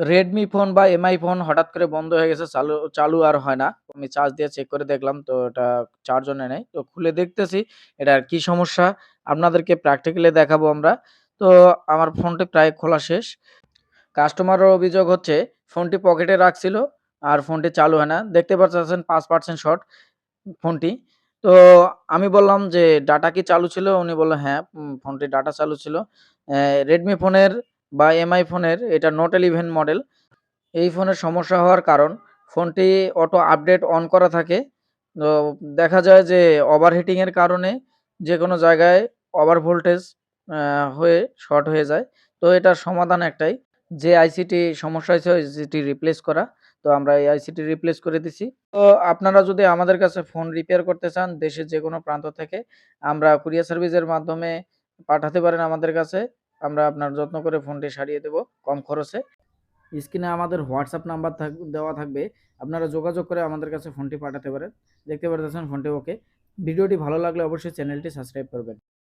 Redmi phone বা MI phone হঠাৎ করে বন্ধ হয়ে গেছে চালু চালু আর হয় না। আমি চার্জ দিয়ে চেক করে দেখলাম তো এটা চার্জও নেয় নাই। তো খুলে দেখতেছি এটার কি সমস্যা আপনাদেরকে প্র্যাকটিক্যালি দেখাবো আমরা। তো আমার ফোনটি প্রায় খোলা শেষ। কাস্টমারের অভিযোগ হচ্ছে ফোনটি পকেটে রাখছিল আর ফোনটি চালু হয় না। দেখতে পারতেছেন 5% শর্ট ফোনটি। তো আমি বললাম যে, "ডাটা কি চালু ছিল?" উনি বলল, "হ্যাঁ, ফোনটি ডাটা চালু ছিল।" রেডমি ফোনের বা এমআই ফোনের, এটা নোট 11 মডেল। এই ফোনের সমস্যা হওয়ার কারণ, ফোনটি অটো আপডেট অন করা থাকে। তো দেখা যায় যে ওভারহিটিং এর কারণে যেকোনো জায়গায় ওভার ভোল্টেজ হয়ে শর্ট হয়ে যায়। তো এটার সমাধান একটাই, যে আইসিটি সমস্যা হয়েছে আইসিটি রিপ্লেস করা। তো আমরা এই আইসিটি রিপ্লেস করে দিছি। তো আপনারা যদি আমাদের কাছে ফোন রিপেয়ার করতে চান, দেশের যে কোনো প্রান্ত থেকে, আমরা কুরিয়ার সার্ভিসের মাধ্যমে পাঠাতে পারেন আমাদের কাছে। আমরা আপনার যত্ন করে ফোনটি সারিয়ে দেব কম খরচে। স্ক্রিনে আমাদের হোয়াটসঅ্যাপ নাম্বার থাক, দেওয়া থাকবে। আপনারা যোগাযোগ করে আমাদের কাছে ফোনটি পাঠাতে পারেন। দেখতে পারতেছেন ফোনটি ওকে। ভিডিওটি ভালো লাগলে অবশ্যই চ্যানেলটি সাবস্ক্রাইব করবেন।